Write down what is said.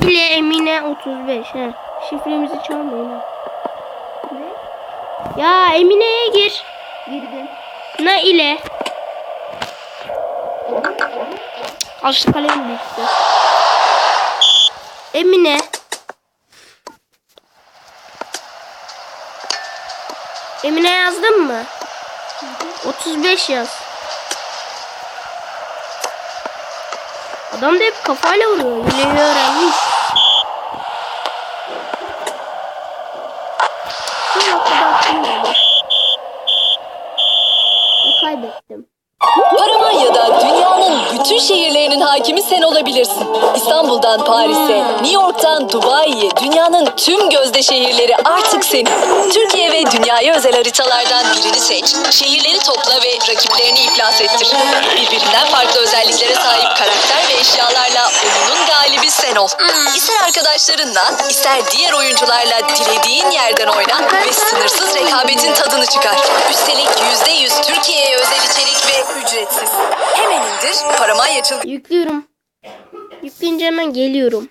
ile Emine 35. He. Şifremizi çalmayın. Ne? Ya Emine'ye gir. Girdim. Ne ile? Al işte kalem düştü. Emine. Emine yazdın mı? 35 yaz. Adam da hep kafayla vuruyor. Hileyi öğrenmiş. Bir noktada. Ve kaybettim. Paramanya'da dünyanın bütün şehirlerinin hakimi sen olabilirsin. İstanbul'dan Paris'e, New York'tan Dubai'ye, dünyanın tüm gözde şehirleri artık senin. Dünyaya özel haritalardan birini seç. Şehirleri topla ve rakiplerini iflas ettir. Birbirinden farklı özelliklere sahip karakter ve eşyalarla oyunun galibi sen ol. İster arkadaşlarınla, ister diğer oyuncularla dilediğin yerden oyna ve sınırsız rekabetin tadını çıkar. Üstelik %100 Türkiye'ye özel içerik ve ücretsiz. Hemen indir, Paramanya çılgın Yüklüyorum. Yükleyince hemen geliyorum.